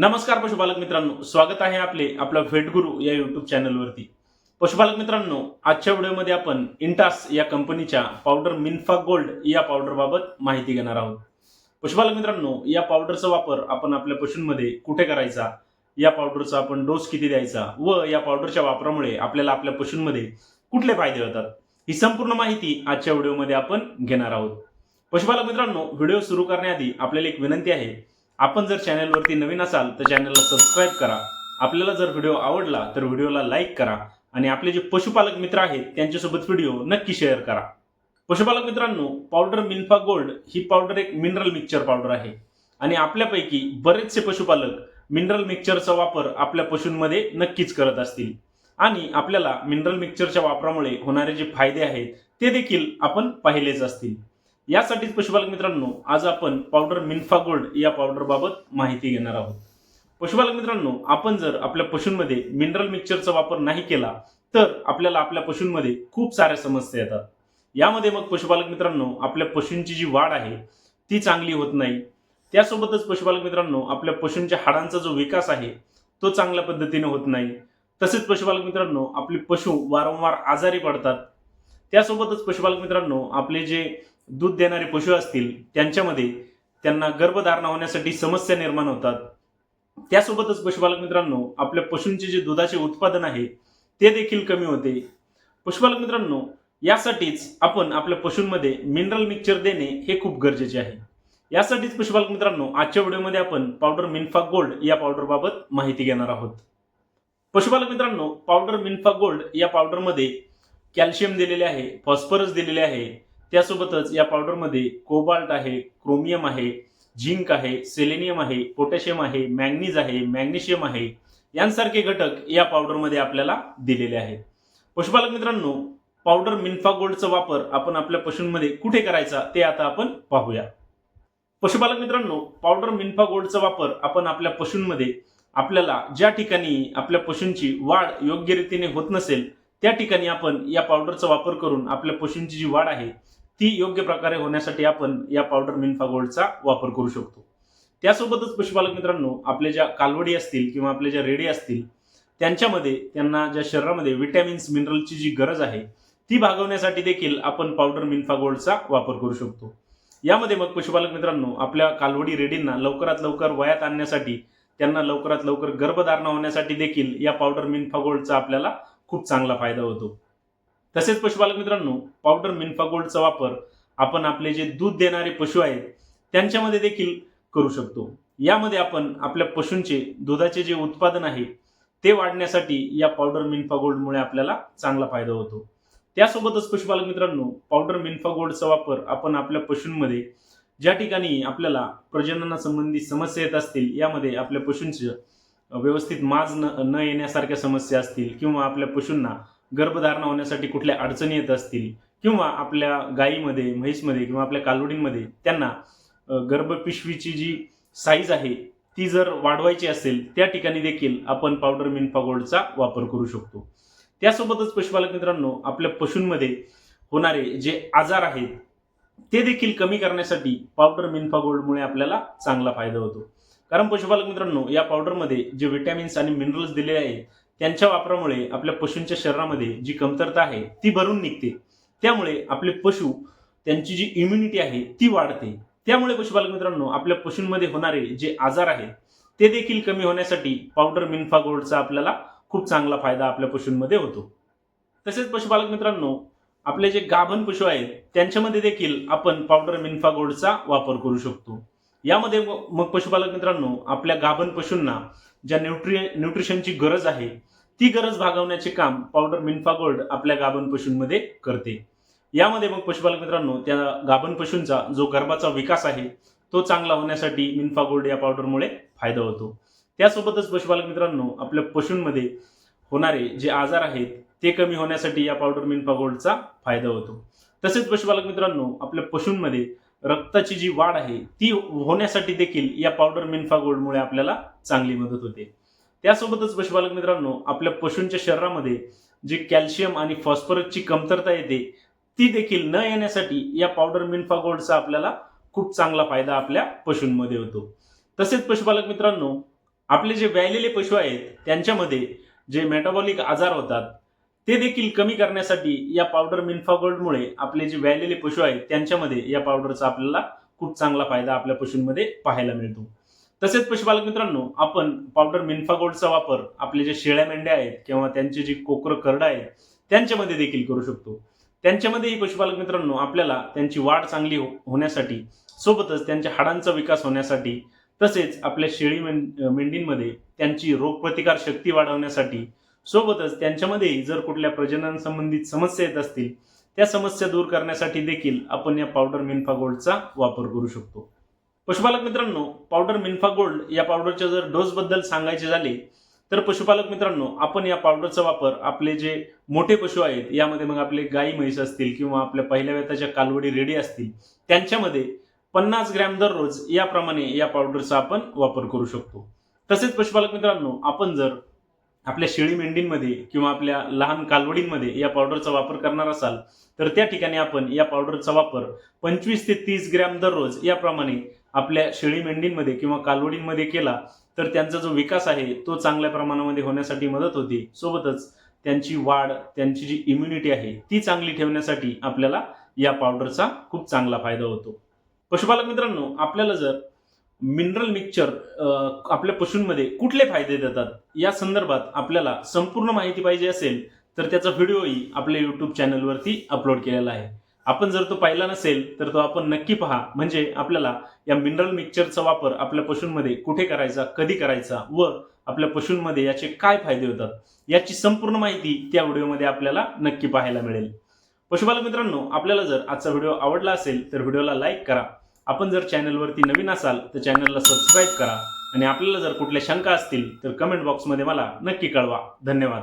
नमस्कार पशुपालक मित्रांनो स्वागत आहे आपले आपला भेटगुरु या युट्यूब चॅनलवरती पशुपालक मित्रांनो आजच्या व्हिडिओमध्ये आपण इंटास या कंपनीच्या पावडर मिन्फा गोल्ड या पावडरबाबत माहिती घेणार आहोत. पशुपालक मित्रांनो या पावडरचा वापर आपण आपल्या पशूंमध्ये कुठे करायचा? या पावडरचा आपण डोस किती द्यायचा? व या पावडरच्या वापरामुळे आपल्याला आपल्या पशूंमध्ये कुठले फायदे होतात? ही संपूर्ण माहिती आजच्या व्हिडिओमध्ये आपण घेणार आहोत. पशुपालक मित्रांनो व्हिडिओ सुरू करण्याआधी आपल्याला एक विनंती आहे आपण जर चॅनलवरती नवीन असाल तर चॅनलला सबस्क्राईब करा. आपल्याला जर व्हिडिओ आवडला तर व्हिडिओला लाईक करा. आणि आपले जे पशुपालक मित्र आहेत त्यांच्यासोबत व्हिडिओ नक्की शेअर करा. पशुपालक मित्रांनो पावडर मिन्फा गोल्ड ही पावडर एक मिनरल मिक्सचर पावडर आहे. आणि आपल्यापैकी बरेचसे पशुपालक मिनरल मिक्सचरचा वापर आपल्या पशूंमध्ये नक्कीच करत असतील. आणि आपल्याला मिनरल मिक्सचरच्या वापरामुळे होणारे जे फायदे आहेत ते देखील आपण पाहिलेच असतील. यासाठीच पशुपालक मित्रांनो आज आपण पावडर मिन्फा गोल्ड या पावडरबाबत माहिती घेणार आहोत. पशुपालक मित्रांनो आपण जर आपल्या पशूंमध्ये मिनरल मिक्सचरचा वापर नाही केला तर आपल्याला आपल्या पशूंमध्ये खूप साऱ्या समस्या येतात. यामध्ये मग पशुपालक मित्रांनो आपल्या पशूंची जी वाढ आहे ती चांगली होत नाही. त्यासोबतच पशुपालक मित्रांनो आपल्या पशूंच्या हाडांचा जो विकास आहे तो चांगल्या पद्धतीने होत नाही. तसेच पशुपालक मित्रांनो आपले पशु वारंवार आजारी पडतात. त्यासोबतच पशुपालक मित्रांनो आपले जे दूध देणारे पशु असतील त्यांच्यामध्ये त्यांना गर्भधारणा होण्यासाठी समस्या निर्माण होतात. त्यासोबतच पशुपालक मित्रांनो आपल्या पशूंचे जे दुधाचे उत्पादन आहे ते देखील कमी होते. पशुपालक मित्रांनो यासाठीच आपण आपल्या पशूंमध्ये मिनरल मिक्सचर देणे हे खूप गरजेचे आहे. यासाठीच पशुपालक मित्रांनो आजच्या व्हिडिओमध्ये आपण पावडर मिनफा गोल्ड या पावडरबाबत माहिती घेणार आहोत. पशुपालक मित्रांनो पावडर मिनफा गोल्ड या पावडरमध्ये कॅल्शियम दिलेले आहे फॉस्फरस दिलेले आहे त्यासोबतच या पावडरमध्ये कोबाल्ट आहे क्रोमियम आहे झिंक आहे सेलेनियम आहे पोटॅशियम आहे मॅग्नीज आहे मॅग्नेशियम आहे. यांसारखे घटक या पावडरमध्ये आपल्याला दिलेले आहेत. पशुपालक मित्रांनो पावडर मिन्फा गोल्डचा वापर आपण आपल्या पशूंमध्ये कुठे करायचा ते आता आपण पाहूया. पशुपालक मित्रांनो पावडर मिनफा गोल्डचा वापर आपण आपल्या पशूंमध्ये आपल्याला ज्या ठिकाणी आपल्या पशूंची वाढ योग्य रीतीने होत नसेल त्या ठिकाणी आपण या पावडरचा वापर करून आपल्या पशूंची जी वाढ आहे ती योग्य प्रकारे होण्यासाठी आपण या पावडर मिनफा गोल्डचा वापर करू शकतो. त्यासोबतच पशुपालक मित्रांनो आपल्या ज्या कालवडी असतील किंवा आपल्या ज्या रेडी असतील त्यांच्यामध्ये त्यांना ज्या शरीरामध्ये विटॅमिन्स मिनरलची जी गरज आहे ती भागवण्यासाठी देखील आपण पावडर मिनफा गोल्डचा वापर करू शकतो. यामध्ये मग पशुपालक मित्रांनो आपल्या कालवडी रेडींना लवकरात लवकर वयात आणण्यासाठी त्यांना लवकरात लवकर गर्भधारणा होण्यासाठी देखील या पावडर मिनफा गोल्डचा आपल्याला खूप चांगला फायदा होतो. तसेच पशुपालक मित्रांनो पावडर मिन्फा गोल्डचा वापर आपण आपले जे दूध देणारे पशु आहेत त्यांच्यामध्ये देखील करू शकतो. यामध्ये आपण आपल्या पशूंचे दुधाचे जे उत्पादन आहे ते वाढण्यासाठी या पावडर मिन्फा गोल्डमुळे आपल्याला चांगला फायदा होतो. त्यासोबतच पशुपालक मित्रांनो पावडर मिन्फा गोल्डचा वापर आपण आपल्या पशूंमध्ये ज्या ठिकाणी आपल्याला प्रजननासंबंधी समस्या येत असतील यामध्ये आपल्या पशूंचं व्यवस्थित माज न न येण्यासारख्या समस्या असतील किंवा आपल्या पशूंना गर्भधारणा होण्यासाठी कुठल्या अडचणी येत असतील किंवा आपल्या गायीमध्ये म्हैसमध्ये किंवा आपल्या कालवडींमध्ये त्यांना गर्भपिशवीची जी साईज आहे ती जर वाढवायची असेल त्या ठिकाणी देखील आपण पावडर मिनफागोल्डचा वापर करू शकतो. त्यासोबतच पशुपालक मित्रांनो आपल्या पशूंमध्ये होणारे जे आजार आहेत ते देखील कमी करण्यासाठी पावडर मिनफागोल्डमुळे आपल्याला चांगला फायदा होतो. कारण पशुपालक मित्रांनो या पावडरमध्ये जे विटॅमिन्स आणि मिनरल्स दिले आहेत त्यांच्या वापरामुळे आपल्या पशूंच्या शरीरामध्ये जी कमतरता आहे ती भरून निघते. त्यामुळे आपले पशु त्यांची जी इम्युनिटी आहे ती वाढते. त्यामुळे पशुपालक मित्रांनो आपल्या पशूंमध्ये होणारे जे आजार आहेत ते देखील कमी होण्यासाठी पावडर मिन्फा गोल्डचा आपल्याला खूप चांगला फायदा आपल्या पशूंमध्ये होतो. तसेच पशुपालक मित्रांनो आपले जे गाभण पशु आहेत त्यांच्यामध्ये देखील आपण पावडर मिन्फा गोल्डचा वापर करू शकतो. यामध्ये मग पशुपालक मित्रांनो आपल्या गाभण पशूंना ज्या न्यूट्रि न्यूट्रिशनची गरज आहे ती गरज भागवण्याचे काम पावडर मिनफा गोल्ड आपल्या गाभण पशूंमध्ये करते. यामध्ये मग पशुपालक मित्रांनो त्या गाभण पशूंचा जो गर्भाचा विकास आहे तो चांगला होण्यासाठी मिनफा गोल्ड या पावडरमुळे फायदा होतो. त्यासोबतच पशुपालक मित्रांनो आपल्या पशूंमध्ये होणारे जे आजार आहेत ते कमी होण्यासाठी या पावडर मिनफा गोल्डचा फायदा होतो. तसेच पशुपालक मित्रांनो आपल्या पशूंमध्ये रक्ताची जी वाढ आहे ती होण्यासाठी देखील या पावडर मिन्फा गोल्डमुळे आपल्याला चांगली मदत होते. त्यासोबतच पशुपालक मित्रांनो आपल्या पशूंच्या शरीरामध्ये जे कॅल्शियम आणि फॉस्फरसची कमतरता येते ती देखील न येण्यासाठी या पावडर मिन्फा गोल्डचा आपल्याला खूप चांगला फायदा आपल्या पशूंमध्ये होतो. तसेच पशुपालक मित्रांनो आपले जे व्यायलेले पशु आहेत त्यांच्यामध्ये जे मेटाबॉलिक आजार होतात ते देखील कमी करण्यासाठी या पावडर मिन्फा गोल्डमुळे आपले जे व्यायलेले पशु आहेत त्यांच्यामध्ये या पावडरचा आपल्याला खूप चांगला फायदा आपल्या पशूंमध्ये पाहायला मिळतो. तसेच पशुपालक मित्रांनो आपण पावडर मिनफा गोल्डचा वापर आपले जे शेळ्या मेंढ्या आहेत किंवा त्यांचे जे कोकर करडं आहेत त्यांच्यामध्ये देखील करू शकतो. त्यांच्यामध्येही पशुपालक मित्रांनो आपल्याला त्यांची वाढ चांगली हो- होण्यासाठी सोबतच त्यांच्या हाडांचा विकास होण्यासाठी तसेच आपल्या शेळी मेंढींमध्ये त्यांची रोगप्रतिकार शक्ती वाढवण्यासाठी सोबतच त्यांच्यामध्येही जर कुठल्या प्रजननसंबंधित समस्या येत असतील त्या समस्या दूर करण्यासाठी देखील आपण या पावडर मिनफा गोल्डचा वापर करू शकतो. पशुपालक मित्रांनो पावडर मिन्फा गोल्ड या पावडरच्या जर डोस बद्दल सांगायचे झाले तर पशुपालक मित्रांनो आपण या पावडरचा वापर आपले जे मोठे पशु आहेत यामध्ये मग आपले गाई म्हैस असतील किंवा आपल्या पहिल्या वेताच्या कालवडी रेडी असतील त्यांच्यामध्ये पन्नास ग्रॅम दररोज याप्रमाणे या पावडरचा आपण वापर करू शकतो. तसेच पशुपालक मित्रांनो आपण जर आपल्या शेळी मेंढींमध्ये किंवा आपल्या लहान कालवडींमध्ये या पावडरचा वापर करणार असाल तर त्या ठिकाणी आपण या पावडरचा वापर पंचवीस ते तीस ग्रॅम दररोज याप्रमाणे आपल्या शेळी मेंढींमध्ये किंवा कालवडींमध्ये केला तर त्यांचा जो विकास आहे तो चांगल्या प्रमाणामध्ये होण्यासाठी मदत होते. सोबतच त्यांची वाढ त्यांची जी इम्युनिटी आहे ती चांगली ठेवण्यासाठी आपल्याला या पावडरचा खूप चांगला फायदा होतो. पशुपालक मित्रांनो आपल्याला जर मिनरल मिक्सचर आपल्या पशूंमध्ये कुठले फायदे देतात या संदर्भात आपल्याला संपूर्ण माहिती पाहिजे असेल तर त्याचा व्हिडिओही आपल्या यूट्यूब चॅनलवरती अपलोड केलेला आहे. आपण जर तो पाहिला नसेल तर तो आपण नक्की पहा. म्हणजे आपल्याला या मिनरल मिक्सचरचा वापर आपल्या पशूंमध्ये कुठे करायचा कधी करायचा व आपल्या पशूंमध्ये याचे काय फायदे होतात याची संपूर्ण माहिती त्या व्हिडिओमध्ये आपल्याला नक्की पाहायला मिळेल. पशुपालक मित्रांनो आपल्याला जर आजचा व्हिडिओ आवडला असेल तर व्हिडिओला लाईक करा. आपण जर चॅनलवरती नवीन असाल तर चॅनलला सबस्क्राईब करा. आणि आपल्याला जर कुठल्या शंका असतील तर कमेंट बॉक्समध्ये मला नक्की कळवा. धन्यवाद.